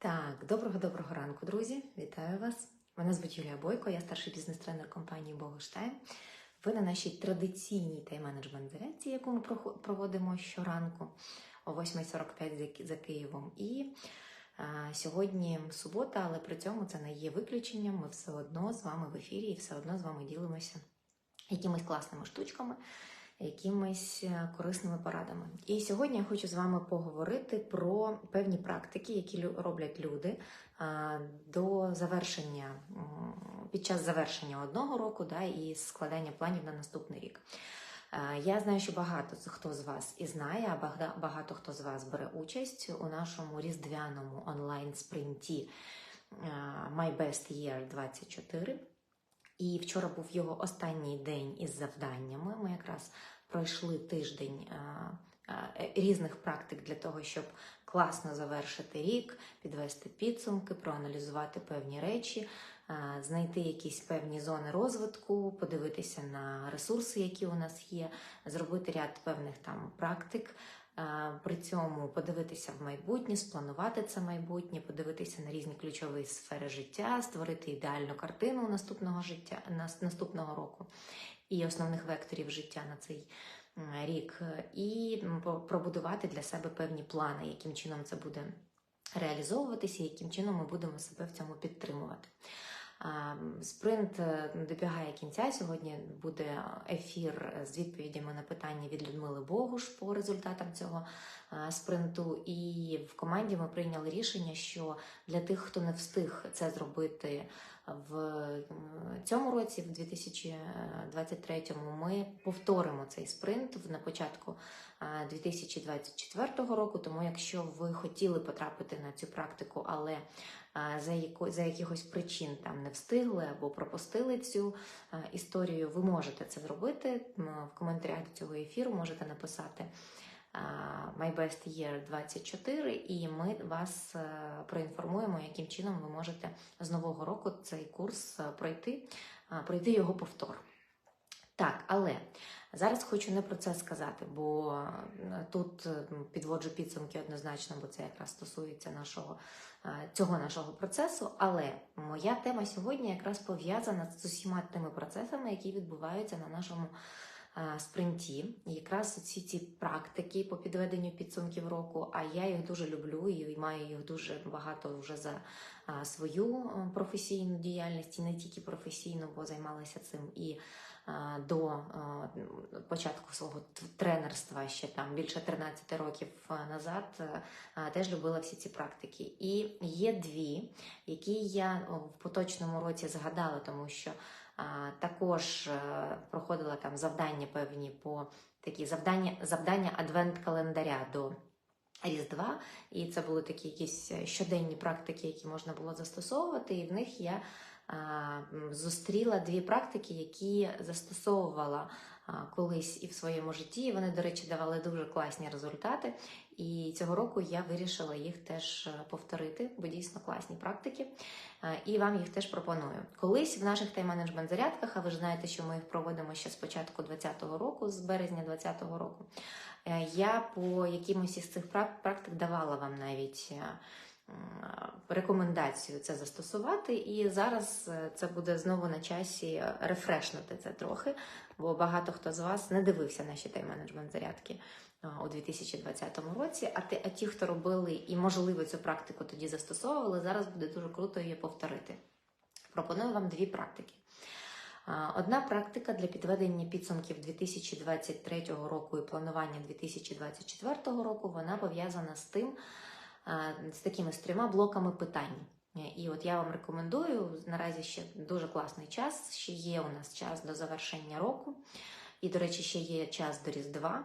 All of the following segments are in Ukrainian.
Так, доброго-доброго ранку, друзі! Вітаю вас! Мене звуть Юлія Бойко, я старший бізнес-тренер компанії Богоштайм. Ви на нашій традиційній тайм-менеджмент зарядці, яку ми проводимо щоранку о 8.45 за Києвом. І а, сьогодні субота, але при цьому це не є виключенням. Ми все одно з вами в ефірі і все одно з вами ділимося якимись класними штучками, якимись е, корисними порадами. І сьогодні я хочу з вами поговорити про певні практики, які роблять люди до завершення під час завершення одного року да, і складання планів на наступний рік. Е, Я знаю, що багато хто з вас і знає, а багато хто з вас бере участь у нашому різдвяному онлайн спринті е, My Best Year 24. І вчора був його останній день із завданнями. Ми якраз пройшли тиждень е, е, різних практик для того, щоб класно завершити рік, підвести підсумки, проаналізувати певні речі, е, знайти якісь певні зони розвитку, подивитися на ресурси, які у нас є, зробити ряд певних там практик. При цьому подивитися в майбутнє, спланувати це майбутнє, подивитися на різні ключові сфери життя, створити ідеальну картину наступного життя наступного року і основних векторів життя на цей рік, і пробудувати для себе певні плани, яким чином це буде реалізовуватися, яким чином ми будемо себе в цьому підтримувати. Спринт е, добігає кінця. Сьогодні буде ефір з відповідями на питання від Людмили Богуш по результатам цього спринту. І в команді ми прийняли рішення, що для тих, хто не встиг це зробити в е, цьому році, в 2023, ми повторимо цей спринт на початку е, 2024 року. Тому, якщо ви хотіли потрапити на цю практику, але е, за, яко, за якихось причин там не встигли або пропустили цю е, історію, ви можете це зробити. В коментарях до цього ефіру можете написати е, My Best Year 24, і ми вас е, проінформуємо, яким чином ви можете з нового року цей курс е, пройти, пройти його повтор. Так, але зараз хочу не про це сказати, бо е, тут підводжу підсумки однозначно, бо це якраз стосується нашого цього нашого процесу. Але моя тема сьогодні якраз пов'язана з усіма тими процесами, які відбуваються на нашому спринті. Якраз ці ці практики по підведенню підсумків року. А я їх дуже люблю і маю їх дуже багато вже за свою е, професійну діяльність, і не тільки професійну, бо займалася цим і до е, початку свого тренерства ще там більше 13 років е, назад. Теж любила всі ці практики. І є дві, які я в поточному році згадала, тому що також е, проходила там завдання певні по такі завдання, завдання адвент-календаря до Різдва, і це були такі якісь щоденні практики, які можна було застосовувати, і в них я зустріла дві практики, які застосовувала колись і в своєму житті. Вони, до речі, давали дуже класні результати. І цього року я вирішила їх теж е, повторити, бо дійсно класні практики. Е, І вам їх теж пропоную. Колись в наших тайм-менеджмент зарядках, а ви ж знаєте, що ми їх проводимо ще з початку 2020 року, з березня 2020 року. е, Я по якимось із цих прак- практик давала вам навіть рекомендацію це застосувати. І зараз е, це буде знову на часі е, рефрешнути це трохи, бо багато хто з вас не дивився наші тайм-менеджмент зарядки е, у 2020 році. А ті, а ті, хто робили і, можливо, цю практику тоді застосовували, зараз буде дуже круто її повторити. Пропоную вам дві практики. Одна практика для підведення підсумків 2023 року і планування 2024 року вона пов'язана з тим, з такими з трьома блоками питань. І от я вам рекомендую наразі ще дуже класний час. Ще є у нас час до завершення року. І, до речі, ще є час до Різдва,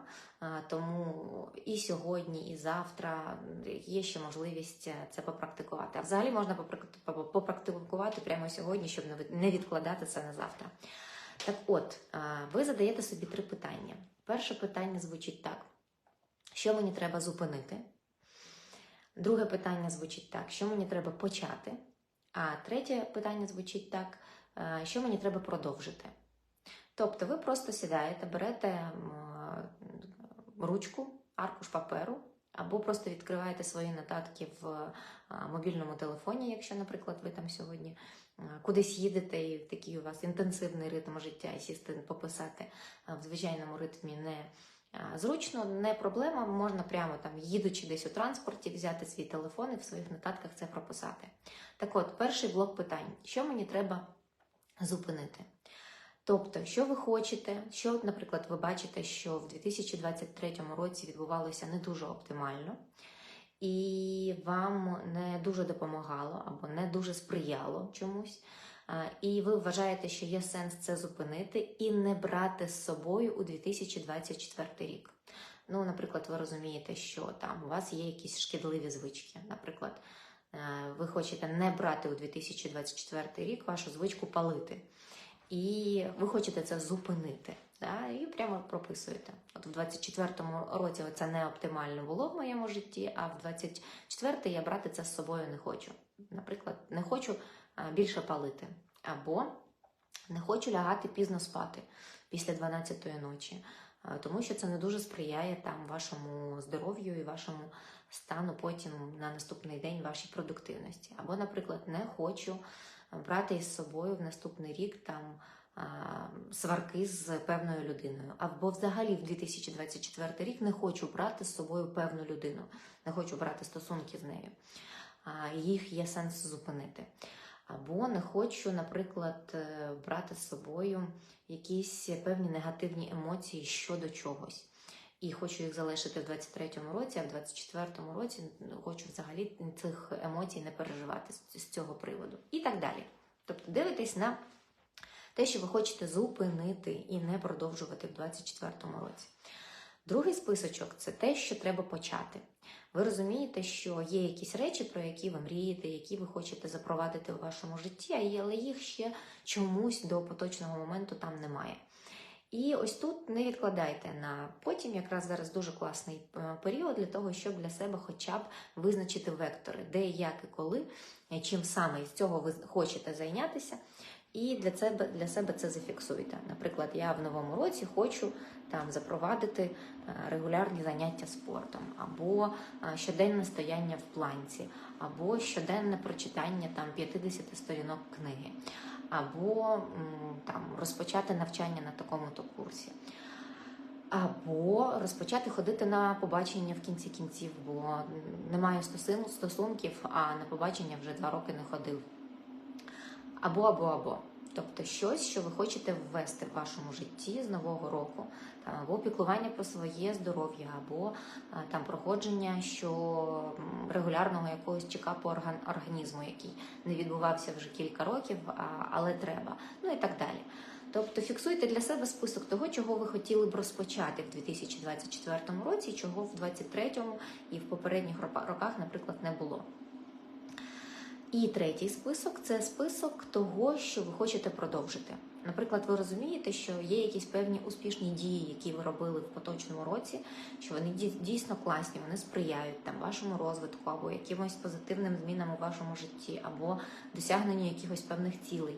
тому і сьогодні, і завтра є ще можливість е, це попрактикувати. А взагалі можна попрактикувати прямо сьогодні, щоб не відкладати це на завтра. Так от, ви задаєте собі три питання. Перше питання звучить так: що мені треба зупинити? Друге питання звучить так: що мені треба почати? А третє питання звучить так: е, що мені треба продовжити? Тобто ви просто сідаєте, берете ручку, аркуш паперу Або просто відкриваєте свої нотатки в мобільному телефоні, якщо, наприклад, ви там сьогодні кудись їдете і такий у вас інтенсивний ритм життя, і сісти пописати в звичайному ритмі не зручно, не проблема. Можна прямо там, їдучи десь у транспорті, взяти свій телефон і в своїх нотатках це прописати. Так от, перший блок питань: що мені треба зупинити? Тобто, що ви хочете, що, наприклад, ви бачите, що в 2023 році відбувалося не дуже оптимально, і вам не дуже допомагало або не дуже сприяло чомусь, і ви вважаєте, що є сенс це зупинити і не брати з собою у 2024 рік. Ну, наприклад, ви розумієте, що там у вас є якісь шкідливі звички. Наприклад, е, ви хочете не брати у 2024 рік вашу звичку палити. І ви хочете це зупинити. Да? І прямо прописуєте. От в 24-му році це не оптимально було в моєму житті, а в 24-й я брати це з собою не хочу. Наприклад, не хочу більше палити. Або не хочу лягати пізно спати після 12-ї ночі, тому що це не дуже сприяє там вашому здоров'ю і вашому стану потім на наступний день вашій продуктивності. Або, наприклад, не хочу брати із собою в наступний рік там сварки з певною людиною. Або взагалі в 2024 рік не хочу брати з собою певну людину, не хочу брати стосунки з нею. Їх є сенс зупинити. Або не хочу, наприклад, е, брати з собою якісь певні негативні емоції щодо чогось. І хочу їх залишити в 23-му році, а в 24-му році хочу взагалі цих емоцій не переживати з цього приводу. І так далі. Тобто дивитесь на те, що ви хочете зупинити і не продовжувати в 24-му році. Другий списочок це те, що треба почати. Ви розумієте, що є якісь речі, про які ви мрієте, які ви хочете запровадити в вашому житті, але їх ще чомусь до поточного моменту там немає. І ось тут не відкладайте на потім, якраз зараз дуже класний е, період для того, щоб для себе хоча б визначити вектори, де, як і коли, е, чим саме із цього ви хочете зайнятися. І для себе, для себе це зафіксуйте. Наприклад, я в новому році хочу там запровадити е, регулярні заняття спортом, або е, щоденне стояння в планці, або щоденне прочитання там 50 сторінок книги, або там розпочати навчання на такому-то курсі. Або розпочати ходити на побачення в кінці кінців, бо немає стосунків, а на побачення вже два роки не ходив. Або, або, або. Тобто щось, що ви хочете ввести в вашому житті з нового року, там, або піклування про своє здоров'я, або там проходження що регулярного якогось чекапу орган- організму, який не відбувався вже кілька років, а, але треба. Ну і так далі. Тобто фіксуйте для себе список того, чого ви хотіли б розпочати в 2024 році, чого в 2023 і в попередніх роках, наприклад, не було. І третій список це список того, що ви хочете продовжити. Наприклад, ви розумієте, що є якісь певні успішні дії, які ви робили в поточному році, що вони дій- дійсно класні, вони сприяють там вашому розвитку або якимось позитивним змінам у вашому житті, або досягненню якихось певних цілей.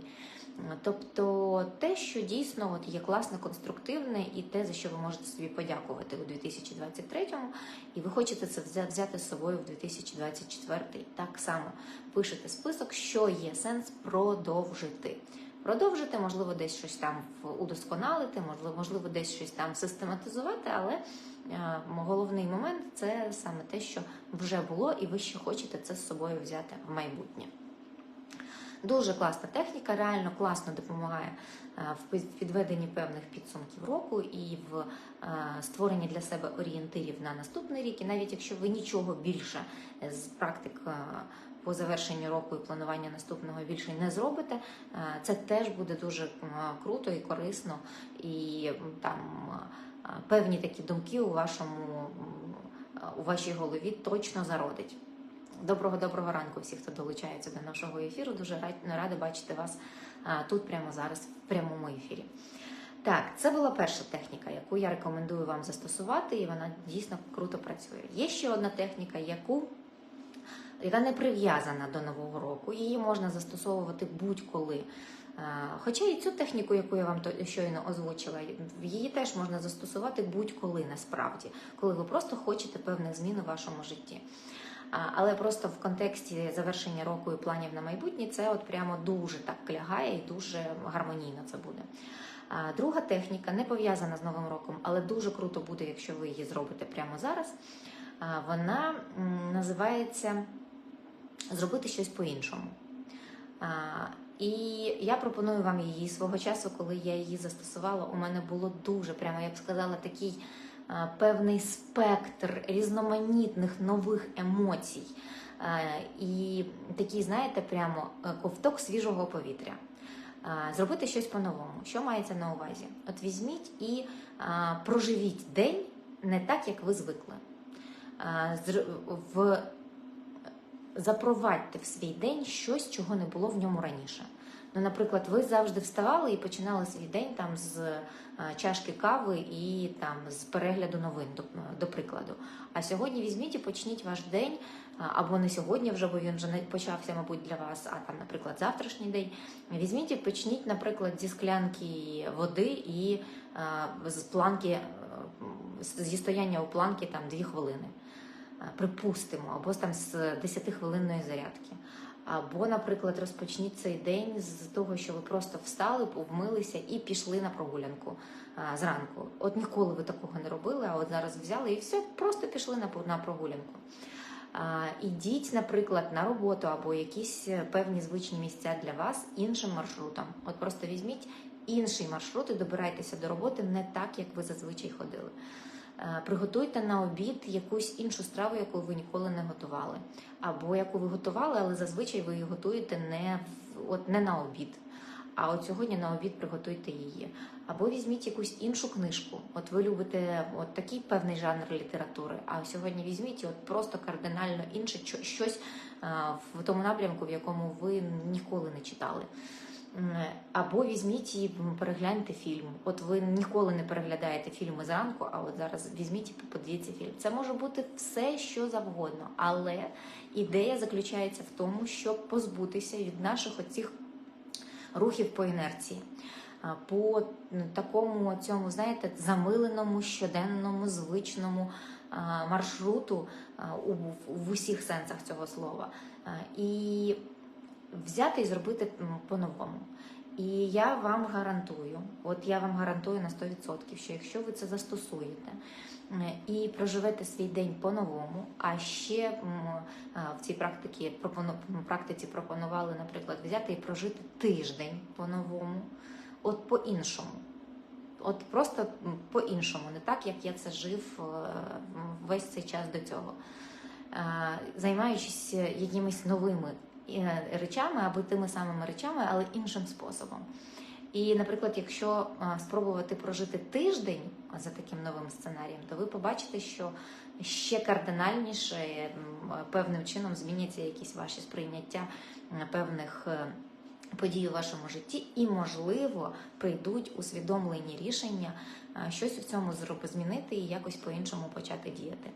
Тобто те, що дійсно от є класне, конструктивне, і те, за що ви можете собі подякувати у 2023-му, і ви хочете це взя- взяти з собою в 2024 Так само пишете список, що є сенс продовжити. Продовжити, можливо, десь щось там удосконалити, можливо, можливо, десь щось там систематизувати, але е, головний момент це саме те, що вже було, і ви ще хочете це з собою взяти в майбутнє. Дуже класна техніка, реально класно допомагає е, в підведенні певних підсумків року і в е, створенні для себе орієнтирів на наступний рік. І навіть якщо ви нічого більше з практик е, по завершенню року і планування наступного більше не зробите, це теж буде дуже круто і корисно, і там певні такі думки у вашому у вашій голові точно зародить. Доброго доброго ранку всіх, хто долучається до нашого ефіру. Дуже рад- рада бачити вас тут прямо зараз в прямому ефірі. Так, це була перша техніка, яку я рекомендую вам застосувати, і вона дійсно круто працює. Є ще одна техніка, яку яка не прив'язана до нового року. Її можна застосовувати будь-коли. Хоча і цю техніку, яку я вам щойно озвучила, її теж можна застосувати будь-коли насправді, коли ви просто хочете певних змін у вашому житті. Але просто в контексті завершення року і планів на майбутнє це от прямо дуже так лягає і дуже гармонійно це буде. Друга техніка не пов'язана з Новим роком, але дуже круто буде, якщо ви її зробите прямо зараз. Вона називається Зробити щось по-іншому. І я пропоную вам її свого часу, коли я її застосувала. У мене було дуже прямо, я б сказала, такий певний спектр різноманітних нових емоцій. І такий, знаєте, прямо е, ковток свіжого повітря. Зробити щось по-новому. Що мається на увазі? От візьміть і проживіть день не так, як ви звикли. В запровадьте в свій день щось, чого не було в ньому раніше. Ну, наприклад, ви завжди вставали і починали свій день там з е, чашки кави і там з перегляду новин, до, до прикладу. А сьогодні візьміть і почніть ваш день, або не сьогодні вже, бо він вже не почався, мабуть, для вас, а там, наприклад, завтрашній день. Візьміть і почніть, наприклад, зі склянки води і а, з планки, е, зі стояння у планки там дві хвилини. А, Припустимо, або там з 10-хвилинної зарядки. Або, наприклад, розпочніть цей день з того, що ви просто встали, вмилися і пішли на прогулянку а, зранку. От ніколи ви такого не робили, а от зараз взяли і все, просто пішли на, прогулянку. А, ідіть, наприклад, на роботу або якісь е, певні звичні місця для вас іншим маршрутом. От просто візьміть інший маршрут і добирайтеся до роботи не так, як ви зазвичай ходили. Е, Приготуйте на обід якусь іншу страву, яку ви ніколи не готували, або яку ви готували, але зазвичай ви її готуєте не от не на обід. А от сьогодні на обід приготуйте її. Або візьміть якусь іншу книжку. От ви любите от такий певний жанр літератури. А сьогодні візьміть от просто кардинально інше щось е, в тому напрямку, в якому ви ніколи не читали. М, Або візьміть і перегляньте фільм. От ви ніколи не переглядаєте фільми зранку, а от зараз візьміть і подивіться фільм. Це може бути все, що завгодно, але ідея заключається в тому, щоб позбутися від наших оцих рухів по інерції. По такому цьому, знаєте, замиленому, щоденному, звичному маршруту в усіх сенсах цього слова. І взяти і зробити по-новому. І я вам гарантую, от я вам гарантую на 100%, що якщо ви це застосуєте е, і проживете свій день по-новому, а ще в цій практиці, практиці пропонували, наприклад, взяти і прожити тиждень по-новому, от по-іншому. От просто по-іншому, не так, як я це жив е, весь цей час до цього. Е, Займаючись якимись новими е, речами або тими самими речами, але іншим способом. І, наприклад, якщо е, спробувати прожити тиждень за таким новим сценарієм, то ви побачите, що ще кардинальніше певним чином зміняться якісь ваші сприйняття певних е, подій у вашому житті, і, можливо, прийдуть усвідомлені рішення е, щось у цьому змінити і якось по-іншому почати діяти.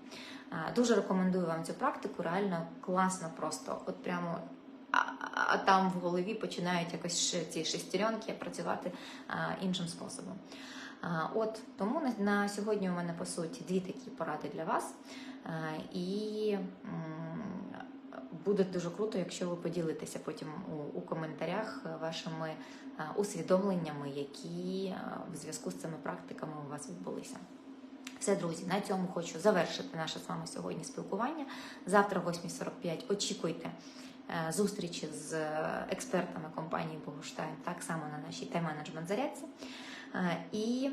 Дуже рекомендую вам цю практику, реально класно просто. От прямо а, там в голові починають якось ці шестеренки працювати іншим способом. От тому на, сьогодні у мене по суті дві такі поради для вас. І буде дуже круто, якщо ви поділитеся потім у, у коментарях вашими усвідомленнями, які в зв'язку з цими практиками у вас відбулися. Все, друзі, на цьому хочу завершити наше з вами сьогодні спілкування. Завтра, о 8.45, очікуйте е, зустрічі з е, експертами компанії Богуштайн, так само на нашій тайм-менеджмент зарядці. Е, І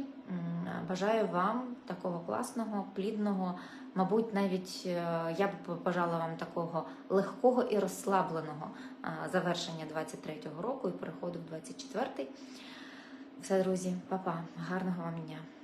бажаю вам такого класного, плідного, мабуть, навіть е, я б бажала вам такого легкого і розслабленого е, завершення 23-го року і переходу в 24-й. Все, друзі, па-па, гарного вам дня!